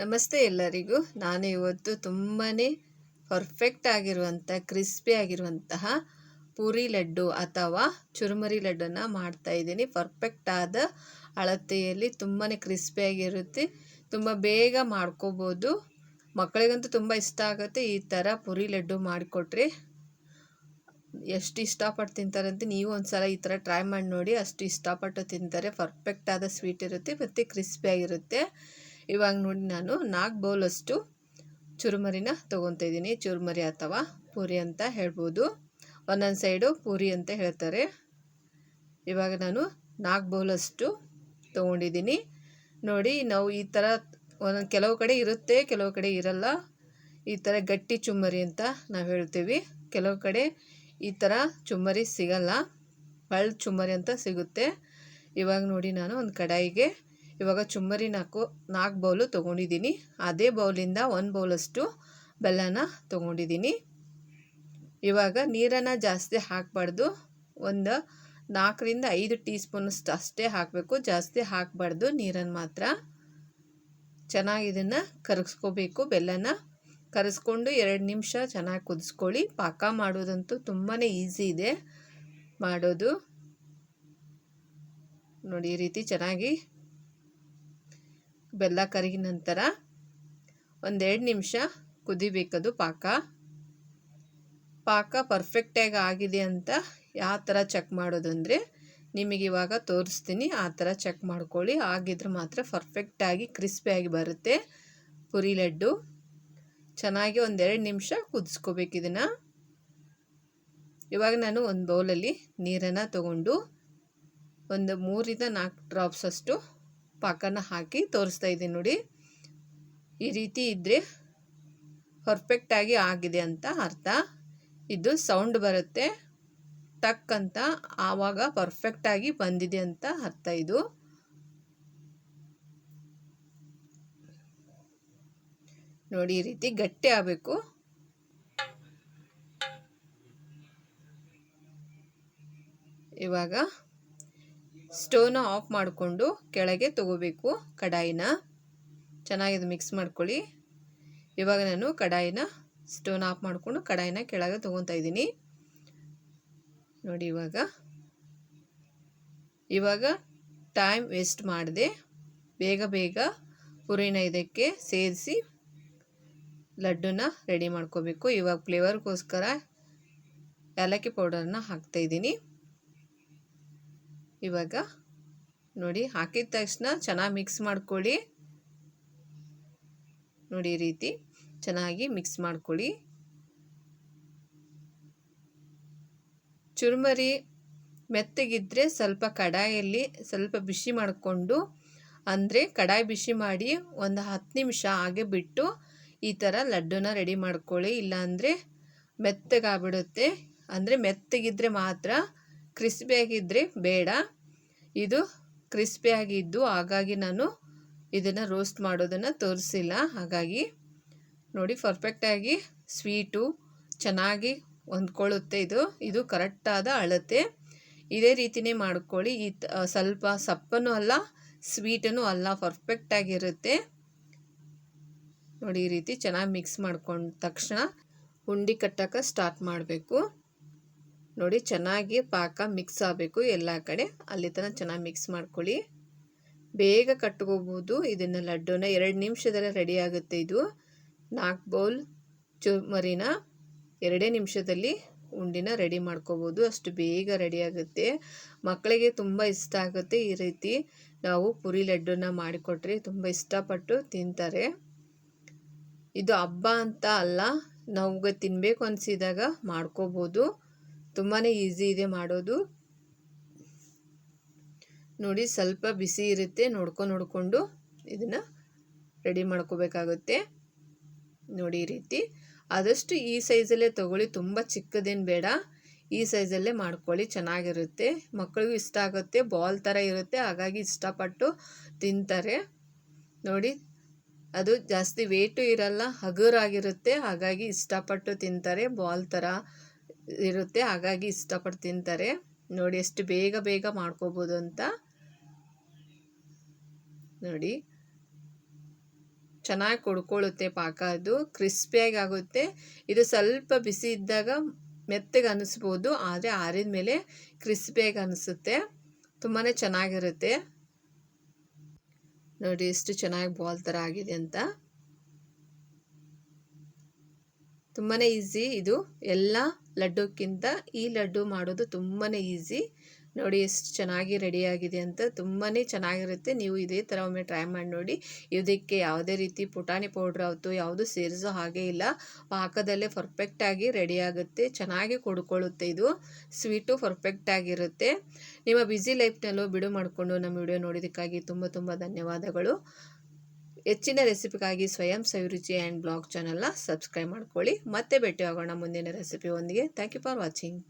ನಮಸ್ತೆ ಎಲ್ಲರಿಗೂ. ನಾನು ಇವತ್ತು ತುಂಬಾ ಪರ್ಫೆಕ್ಟ್ ಆಗಿರುವಂಥ ಕ್ರಿಸ್ಪಿ ಆಗಿರುವಂತಹ ಪೂರಿ ಲಡ್ಡು ಅಥವಾ ಚುರುಮುರಿ ಲಡ್ಡನ್ನು ಮಾಡ್ತಾ ಇದ್ದೀನಿ. ಪರ್ಫೆಕ್ಟ್ ಆದ ಅಳತೆಯಲ್ಲಿ ತುಂಬಾ ಕ್ರಿಸ್ಪಿಯಾಗಿರುತ್ತೆ ತುಂಬ ಬೇಗ ಮಾಡ್ಕೋಬೋದು. ಮಕ್ಕಳಿಗಂತೂ ತುಂಬ ಇಷ್ಟ ಆಗುತ್ತೆ ಈ ಥರ ಪುರಿ ಲಡ್ಡು ಮಾಡಿಕೊಟ್ರೆ. ಎಷ್ಟು ಇಷ್ಟಪಟ್ಟು ತಿಂತಾರೆ ಅಂತ ನೀವು ಒಂದು ಸಲ ಈ ಥರ ಟ್ರೈ ಮಾಡಿ ನೋಡಿ. ಅಷ್ಟು ಇಷ್ಟಪಟ್ಟು ತಿಂತಾರೆ. ಪರ್ಫೆಕ್ಟ್ ಆದ ಸ್ವೀಟ್ ಇರುತ್ತೆ ಮತ್ತು ಕ್ರಿಸ್ಪಿಯಾಗಿರುತ್ತೆ ಇವಾಗ ನೋಡಿ ನಾನು ನಾಲ್ಕು ಬೌಲಷ್ಟು ಚುರುಮರಿನ ತೊಗೊತಾ ಇದ್ದೀನಿ. ಚುರುಮರಿ ಅಥವಾ ಪೂರಿ ಅಂತ ಹೇಳ್ಬೋದು. ಒಂದೊಂದು ಸೈಡು ಪೂರಿ ಅಂತ ಹೇಳ್ತಾರೆ. ಇವಾಗ ನಾನು ನಾಲ್ಕು ಬೌಲಷ್ಟು ತೊಗೊಂಡಿದ್ದೀನಿ. ನೋಡಿ ನಾವು ಈ ಥರ ಒಂದೊಂದು ಕೆಲವು ಕಡೆ ಇರುತ್ತೆ, ಕೆಲವು ಕಡೆ ಇರಲ್ಲ. ಈ ಥರ ಗಟ್ಟಿ ಚುಮ್ಮರಿ ಅಂತ ನಾವು ಹೇಳ್ತೀವಿ. ಕೆಲವು ಕಡೆ ಈ ಥರ ಚುಮ್ಮರಿ ಸಿಗಲ್ಲ. ಬಳ್ಳ ಚುಮ್ಮರಿ ಅಂತ ಸಿಗುತ್ತೆ. ಇವಾಗ ನೋಡಿ ನಾನು ಒಂದು ಕಡಾಯಿಗೆ ಇವಾಗ ಚುಮ್ಮರಿ ನಾಲ್ಕು ನಾಲ್ಕು ಬೌಲು ತೊಗೊಂಡಿದ್ದೀನಿ. ಅದೇ ಬೌಲಿಂದ ಒಂದು ಬೌಲಷ್ಟು ಬೆಲ್ಲನ ತೊಗೊಂಡಿದ್ದೀನಿ. ಇವಾಗ ನೀರನ್ನು ಜಾಸ್ತಿ ಹಾಕಬಾರ್ದು. ಒಂದು ನಾಲ್ಕರಿಂದ ಐದು ಟೀ ಸ್ಪೂನಷ್ಟು ಅಷ್ಟೇ ಹಾಕಬೇಕು. ಜಾಸ್ತಿ ಹಾಕಬಾರ್ದು ನೀರನ್ನು ಮಾತ್ರ. ಚೆನ್ನಾಗಿ ಇದನ್ನು ಕರಗಿಸ್ಕೋಬೇಕು ಬೆಲ್ಲನ. ಕರೆಸ್ಕೊಂಡು ಎರಡು ನಿಮಿಷ ಚೆನ್ನಾಗಿ ಕುದಿಸ್ಕೊಳ್ಳಿ. ಪಾಕ ಮಾಡೋದಂತೂ ತುಂಬಾ ಈಸಿ ಇದೆ ಮಾಡೋದು. ನೋಡಿ, ಈ ರೀತಿ ಚೆನ್ನಾಗಿ ಬೆಲ್ಲ ಕರಗಿದ ನಂತರ ಒಂದೆರಡು ನಿಮಿಷ ಕುದಿಬೇಕದು ಪಾಕ. ಪಾಕ ಪರ್ಫೆಕ್ಟಾಗಿ ಆಗಿದೆ ಅಂತ ಯಾವ ಥರ ಚೆಕ್ ಮಾಡೋದು ಅಂದರೆ ನಿಮಗೆ ಇವಾಗ ತೋರಿಸ್ತೀನಿ ಆ ಥರ ಚೆಕ್ ಮಾಡ್ಕೊಳ್ಳಿ. ಆಗಿದ್ರೆ ಮಾತ್ರ ಪರ್ಫೆಕ್ಟಾಗಿ ಕ್ರಿಸ್ಪಿಯಾಗಿ ಬರುತ್ತೆ ಪುರಿ ಲಡ್ಡು. ಚೆನ್ನಾಗಿ ಒಂದೆರಡು ನಿಮಿಷ ಕುದಿಸ್ಕೋಬೇಕು ಇದನ್ನು. ಇವಾಗ ನಾನು ಒಂದು ಬೌಲಲ್ಲಿ ನೀರನ್ನು ತಗೊಂಡು ಒಂದು ಮೂರಿಂದ ನಾಲ್ಕು ಡ್ರಾಪ್ಸ್ ಅಷ್ಟು ಪಾಕನ ಹಾಕಿ ತೋರಿಸ್ತಾ ಇದ್ದೀನಿ ನೋಡಿ. ಈ ರೀತಿ ಇದ್ದರೆ ಪರ್ಫೆಕ್ಟಾಗಿ ಆಗಿದೆ ಅಂತ ಅರ್ಥ. ಇದು ಸೌಂಡ್ ಬರುತ್ತೆ. ಟಕ್ ಅಂತ ಆವಾಗ ಪರ್ಫೆಕ್ಟಾಗಿ ಬಂದಿದೆ ಅಂತ ಅರ್ಥ ಇದು. ನೋಡಿ ಈ ರೀತಿ ಗಟ್ಟಿ ಆಗಬೇಕು. ಇವಾಗ ಸ್ಟೋವ್ನ ಆಫ್ ಮಾಡಿಕೊಂಡು ಕೆಳಗೆ ತಗೋಬೇಕು ಕಡಾಯಿನ. ಚೆನ್ನಾಗಿ ಮಿಕ್ಸ್ ಮಾಡ್ಕೊಳ್ಳಿ. ಇವಾಗ ನಾನು ಕಡಾಯಿನ ಸ್ಟೋನ್ ಆಫ್ ಮಾಡಿಕೊಂಡು ಕಡಾಯಿನ ಕೆಳಗೆ ತೊಗೊತಾ ಇದ್ದೀನಿ. ನೋಡಿ ಇವಾಗ. ಇವಾಗ ಟೈಮ್ ವೇಸ್ಟ್ ಮಾಡಿದೆ ಬೇಗ ಬೇಗ ಪುರಿನ ಇದಕ್ಕೆ ಸೇರಿಸಿ ಲಡ್ಡುನ ರೆಡಿ ಮಾಡ್ಕೋಬೇಕು. ಇವಾಗ ಫ್ಲೇವರ್ಗೋಸ್ಕರ ಏಲಕ್ಕಿ ಪೌಡರ್ನ ಹಾಕ್ತಾಯಿದ್ದೀನಿ ಇವಾಗ ನೋಡಿ ಹಾಕಿದ ತಕ್ಷಣ ಚೆನ್ನಾಗಿ ಮಿಕ್ಸ್ ಮಾಡ್ಕೊಳ್ಳಿ. ನೋಡಿ ರೀತಿ ಚೆನ್ನಾಗಿ ಮಿಕ್ಸ್ ಮಾಡ್ಕೊಳ್ಳಿ. ಚುರುಮರಿ ಮೆತ್ತಗಿದ್ರೆ ಸ್ವಲ್ಪ ಕಡಾಯಲ್ಲಿ ಸ್ವಲ್ಪ ಬಿಸಿ ಮಾಡಿಕೊಂಡು, ಅಂದರೆ ಕಡಾಯಿ ಬಿಸಿ ಮಾಡಿ ಒಂದು ಹತ್ತು ನಿಮಿಷ ಹಾಗೆ ಬಿಟ್ಟು ಈ ಥರ ಲಡ್ಡುನ ರೆಡಿ ಮಾಡ್ಕೊಳ್ಳಿ. ಇಲ್ಲಾಂದರೆ ಮೆತ್ತಗಾಗ್ಬಿಡುತ್ತೆ. ಅಂದರೆ ಮೆತ್ತಗಿದ್ರೆ ಮಾತ್ರ ಕ್ರಿಸ್ಪಿಯಾಗಿದ್ದರೆ ಬೇಡ. ಇದು ಕ್ರಿಸ್ಪಿಯಾಗಿದ್ದು ಹಾಗಾಗಿ ನಾನು ಇದನ್ನು ರೋಸ್ಟ್ ಮಾಡೋದನ್ನು ತೋರಿಸಿಲ್ಲ. ಹಾಗಾಗಿ ನೋಡಿ ಪರ್ಫೆಕ್ಟಾಗಿ ಸ್ವೀಟು ಚೆನ್ನಾಗಿ ಹೊಂದ್ಕೊಳ್ಳುತ್ತೆ ಇದು. ಇದು ಕರೆಕ್ಟಾದ ಅಳತೆ. ಇದೇ ರೀತಿಯೇ ಮಾಡ್ಕೊಳ್ಳಿ. ಈ ಸ್ವಲ್ಪ ಸಪ್ಪನೂ ಅಲ್ಲ ಸ್ವೀಟನ್ನು ಅಲ್ಲ ಪರ್ಫೆಕ್ಟಾಗಿರುತ್ತೆ ನೋಡಿ ಈ ರೀತಿ ಚೆನ್ನಾಗಿ ಮಿಕ್ಸ್ ಮಾಡ್ಕೊಂಡ ತಕ್ಷಣ ಉಂಡಿ ಕಟ್ಟಕ್ಕೆ ಸ್ಟಾರ್ಟ್ ಮಾಡಬೇಕು. ನೋಡಿ ಚೆನ್ನಾಗಿ ಪಾಕ ಮಿಕ್ಸ್ ಆಗಬೇಕು ಎಲ್ಲ ಕಡೆ. ಅಲ್ಲಿ ತನಕ ಚೆನ್ನಾಗಿ ಮಿಕ್ಸ್ ಮಾಡ್ಕೊಳ್ಳಿ. ಬೇಗ ಕಟ್ಕೋಬೋದು. ಇದನ್ನು ಲಡ್ಡುನ ಎರಡು ನಿಮಿಷದಲ್ಲಿ ರೆಡಿ ಆಗುತ್ತೆ ಇದು. ನಾಲ್ಕು ಬೌಲ್ ಚುಮರಿನ ಎರಡೇ ನಿಮಿಷದಲ್ಲಿ ಉಂಡಿನ ರೆಡಿ ಮಾಡ್ಕೋಬೋದು. ಅಷ್ಟು ಬೇಗ ರೆಡಿ ಆಗುತ್ತೆ. ಮಕ್ಕಳಿಗೆ ತುಂಬ ಇಷ್ಟ ಆಗುತ್ತೆ ಈ ರೀತಿ. ನಾವು ಪುರಿ ಲಡ್ಡುನ ಮಾಡಿಕೊಟ್ರೆ ತುಂಬ ಇಷ್ಟಪಟ್ಟು ತಿಂತಾರೆ. ಇದು ಹಬ್ಬ ಅಂತ ಅಲ್ಲ. ನಮಗೆ ತಿನ್ನಬೇಕು ಅನಿಸಿದಾಗ ಮಾಡ್ಕೋಬೋದು. ತುಂಬಾ ಈಸಿ ಇದೆ ಮಾಡೋದು. ನೋಡಿ ಸ್ವಲ್ಪ ಬಿಸಿ ಇರುತ್ತೆ, ನೋಡ್ಕೊ, ನೋಡಿಕೊಂಡು ಇದನ್ನು ರೆಡಿ ಮಾಡ್ಕೋಬೇಕಾಗುತ್ತೆ. ನೋಡಿ ಈ ರೀತಿ. ಆದಷ್ಟು ಈ ಸೈಜಲ್ಲೇ ತೊಗೊಳ್ಳಿ, ತುಂಬ ಚಿಕ್ಕದೇನು ಬೇಡ. ಈ ಸೈಜಲ್ಲೇ ಮಾಡ್ಕೊಳ್ಳಿ, ಚೆನ್ನಾಗಿರುತ್ತೆ. ಮಕ್ಕಳಿಗೂ ಇಷ್ಟ ಆಗುತ್ತೆ ಬಾಲ್ ಥರ ಇರುತ್ತೆ, ಹಾಗಾಗಿ ಇಷ್ಟಪಟ್ಟು ತಿಂತಾರೆ. ನೋಡಿ, ಅದು ಜಾಸ್ತಿ ವೇಟು ಇರಲ್ಲ, ಹಗುರಾಗಿರುತ್ತೆ, ಹಾಗಾಗಿ ಇಷ್ಟಪಟ್ಟು ತಿಂತಾರೆ ಬಾಲ್ ಥರ ಇರುತ್ತೆ. ಹಾಗಾಗಿ ಇಷ್ಟಪಟ್ಟು ತಿಂತಾರೆ. ನೋಡಿ ಎಷ್ಟು ಬೇಗ ಬೇಗ ಮಾಡ್ಕೋಬೋದು ಅಂತ. ನೋಡಿ. ಚೆನ್ನಾಗಿ ಕೊಡ್ಕೊಳ್ಳುತ್ತೆ ಪಾಕ ಅದು. ಕ್ರಿಸ್ಪಿಯಾಗಿ ಆಗುತ್ತೆ. ಇದು ಸ್ವಲ್ಪ ಬಿಸಿ ಇದ್ದಾಗ ಮೆತ್ತಗೆ ಅನಿಸ್ಬೋದು. ಆದರೆ ಆರಿದ ಮೇಲೆ ಕ್ರಿಸ್ಪಿಯಾಗಿ ಅನಿಸುತ್ತೆ. ತುಂಬಾ ಚೆನ್ನಾಗಿರುತ್ತೆ. ನೋಡಿ ಎಷ್ಟು ಚೆನ್ನಾಗಿ ಬಾಲ್ ಥರ ಆಗಿದೆ ಅಂತ. ತುಂಬಾ ಈಸಿ ಇದು. ಎಲ್ಲ ಲಡ್ಡುಕ್ಕಿಂತ ಈ ಲಡ್ಡು ಮಾಡೋದು ತುಂಬಾ ಈಸಿ. ನೋಡಿ ಎಷ್ಟು ಚೆನ್ನಾಗಿ ರೆಡಿಯಾಗಿದೆ ಅಂತ ತುಂಬಾ ಚೆನ್ನಾಗಿರುತ್ತೆ. ನೀವು ಇದೇ ಥರ ಒಮ್ಮೆ ಟ್ರೈ ಮಾಡಿ ನೋಡಿ. ಇದಕ್ಕೆ ಯಾವುದೇ ರೀತಿ ಪುಟಾಣಿ ಪೌಡ್ರ್ ಆಯಿತು, ಯಾವುದು ಸೇರಿಸೋ ಹಾಗೆ ಇಲ್ಲ. ಪಾಕದಲ್ಲೇ ಪರ್ಫೆಕ್ಟಾಗಿ ರೆಡಿಯಾಗುತ್ತೆ ಚೆನ್ನಾಗಿ ಕೊಡ್ಕೊಳ್ಳುತ್ತೆ ಇದು. ಸ್ವೀಟು ಪರ್ಫೆಕ್ಟಾಗಿರುತ್ತೆ ನಿಮ್ಮ ಬ್ಯುಸಿ ಲೈಫ್ನಲ್ಲೂ ಬಿಡು ಮಾಡಿಕೊಂಡು ನಮ್ಮ ವಿಡಿಯೋ ನೋಡಿದ್ದಕ್ಕಾಗಿ ತುಂಬ ತುಂಬ ಧನ್ಯವಾದಗಳು. ಹೆಚ್ಚಿನ ರೆಸಿಪಿಗಾಗಿ ಸ್ವಯಂ ಸವಿರುಚಿ ಆ್ಯಂಡ್ ಬ್ಲಾಗ್ ಚಾನಲ್ನ ಸಬ್ಸ್ಕ್ರೈಬ್ ಮಾಡ್ಕೊಳ್ಳಿ. ಮತ್ತೆ ಭೇಟಿಯಾಗೋಣ ಮುಂದಿನ ರೆಸಿಪಿ ಒಂದಿಗೆ ಥ್ಯಾಂಕ್ ಯು ಫಾರ್ ವಾಚಿಂಗ್